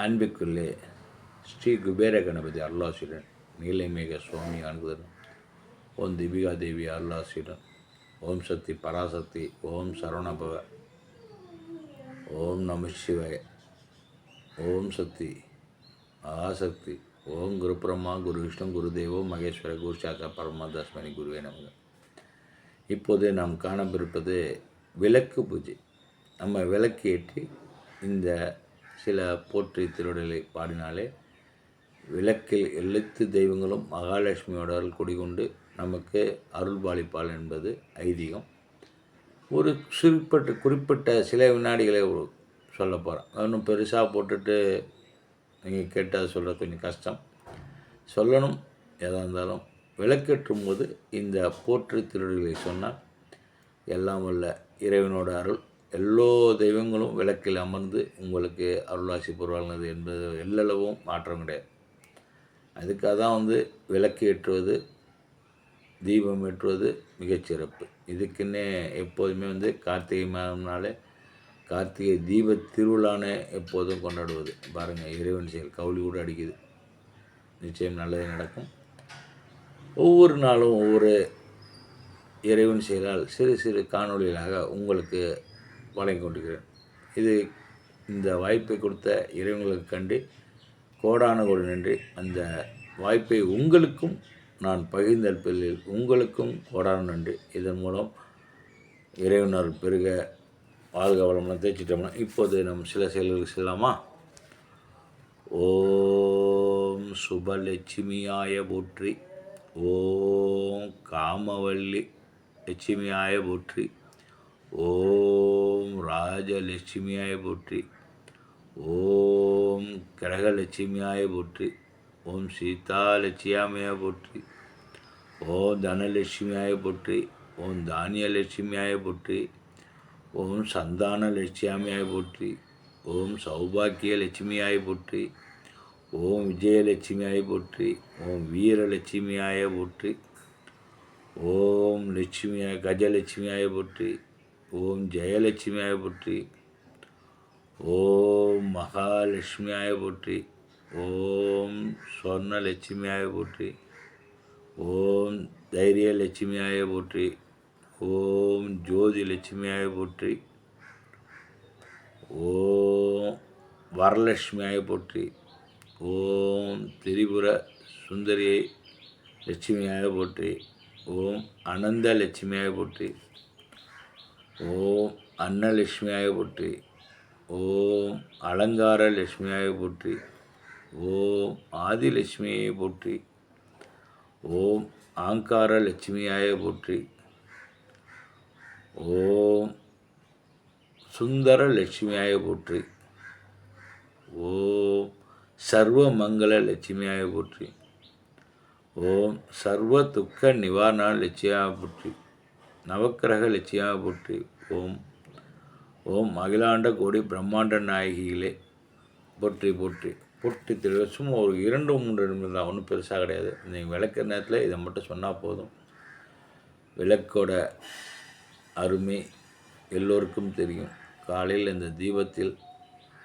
அன்பிற்குள்ளே ஸ்ரீ குபேர கணபதி அருளாசிரியன் நீலமேக சுவாமி அனுகுதன் ஓம் தீபிகா தேவி அருளாசிரியன் ஓம் சக்தி பராசக்தி ஓம் சரவணபவ ஓம் நம சிவாய ஓம் சக்தி ஆசக்தி ஓம் குரு பிரம்மா குரு விஷ்ணு குரு தேவோ மகேஸ்வர குரு சாக்கா பரமாதாஸ்மணி குருவே நமக. இப்போது நாம் காணப்பெருப்பது விளக்கு பூஜை. நம்ம விளக்கு ஏற்றி இந்த சில போற்றி திருடலை பாடினாலே விளக்கில் எழுத்து தெய்வங்களும் மகாலட்சுமியோட அருள் குடிகொண்டு நமக்கு அருள் பாலிப்பாள் என்பது ஐதீகம். ஒரு குறிப்பிட்ட குறிப்பிட்ட சில வினாடிகளை சொல்ல போகிறேன் இன்னும் பெருசாக போட்டுட்டு நீங்கள் கேட்டால் சொல்கிற கொஞ்சம் கஷ்டம். சொல்லணும் எதாக இருந்தாலும் விளக்கேற்றும் போது இந்த போற்றி திருடலை சொன்னால் எல்லாம் வல்ல இறைவனோட அருள் எல்லோ தெய்வங்களும் விளக்கில் அமர்ந்து உங்களுக்கு அருளாசி பொருளானது என்பது எல்லளவும் மாற்றம் கிடையாது. அதுக்காக தான் வந்து விளக்கு ஏற்றுவது தீபம் ஏற்றுவது மிகச்சிறப்பு இதுக்குன்னே எப்போதுமே வந்து கார்த்திகை மாதம்னாலே கார்த்திகை தீப திருவிழானே எப்போதும் கொண்டாடுவது. பாருங்கள் இறைவன் செயல் கவுளி கூட அடிக்குது. நிச்சயம் நல்லது நடக்கும். ஒவ்வொரு நாளும் ஒவ்வொரு இறைவன் செயலால் சிறு சிறு காணொலிகளாக உங்களுக்கு வழங்கி கொண்டிருக்கிறேன். இது இந்த வாய்ப்பை கொடுத்த இறைவங்களுக்கு கண்டு கோடான கோடி நன்றி அந்த வாய்ப்பை உங்களுக்கும் நான் பகிர்ந்தளிப்பதில் உங்களுக்கும் கோடான நன்றி. இதன் மூலம் இறைவனர் பெருக வாழ்க வளம்லாம் தேய்ச்சிட்டோம்னா இப்போது நம்ம சில செயல்களுக்கு செல்லாமா ஓம் சுபலட்சுமியாய போற்றி ஓம் காமவல்லி லட்சுமியாய போற்றி ஓம் ஓம் ராஜலட்சுமியாய போற்றி. ஓம் கிரகலட்சுமியாய போற்றி. ஓம் சீதா லட்சியாமையாக போற்றி. ஓம் தனலட்சுமியாய போற்றி. ஓம் தானியலட்சுமியாய போற்றி. ஓம் சந்தான லட்சியாமியாய் போற்றி. ஓம் சௌபாக்கிய லட்சுமியாய் போற்றி. ஓம் விஜயலட்சுமியாய் போற்றி. ஓம் வீரலட்சுமியாய போற்றி. ஓம் லட்சுமியாய் கஜலட்சுமியாய போற்றி. ஓம் ஜெயலட்சுமியாய போற்றி ஓம் மகாலட்சுமியாய போற்றி ஓம் சொர்ணலட்சுமியாய போற்றி ஓம் தைரியலட்சுமியாய போற்றி ஓம் ஜோதி லட்சுமியாய போற்றி ஓம் வரலட்சுமியாய போற்றி ஓம் திரிபுர சுந்தரியை லட்சுமியாய போற்றி ஓம் அனந்த லட்சுமியாய போற்றி. ஓம் அன்னலட்சுமியாய போற்றி ஓம் அலங்கார லட்சுமியாய போற்றி ஓம் ஆதிலட்சுமியை போற்றி ஓம் ஆங்கார லட்சுமியாய போற்றி ஓம் சுந்தர லட்சுமியாய போற்றி ஓம் சர்வ மங்கள லட்சுமியாய போற்றி ஓம் சர்வ துக்க நிவாரண லட்சியாக போற்றி நவக்கிரக லட்சியாக போற்றி ஓம். ஓம் அகிலாண்ட கோடி பிரம்மாண்ட நாயகிகளே போற்றி போற்றி போற்றி தெளிவ சும்மா ஒரு இரண்டு மூன்று நிமிடம் தான் ஒன்றும் பெருசாக கிடையாது. நீங்கள் விளக்குற நேரத்தில் இதை மட்டும் சொன்னால் போதும். விளக்கோட அருமை எல்லோருக்கும் தெரியும். காலையில் இந்த தீபத்தில்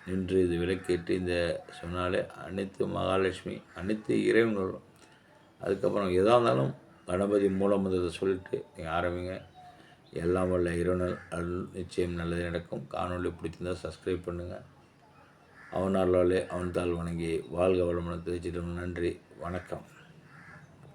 நின்று இது விளக்கேற்று இந்த சொன்னாலே அனைத்து மகாலட்சுமி அனைத்து இறைவங்களும் அதுக்கப்புறம் எதாக இருந்தாலும் கணபதி மூலம் வந்ததை சொல்லிட்டு நீங்கள் ஆரம்பிங்க. எல்லாம் வல்ல இறைவனர் அருள் நிச்சயம் நல்லது நடக்கும். காணொலி பிடிச்சிருந்தால் சப்ஸ்கிரைப் பண்ணுங்கள் அவன் அவன் தாள் வணங்கி வாழ்க வளமுடன் திருச்சிடம் நன்றி. வணக்கம்.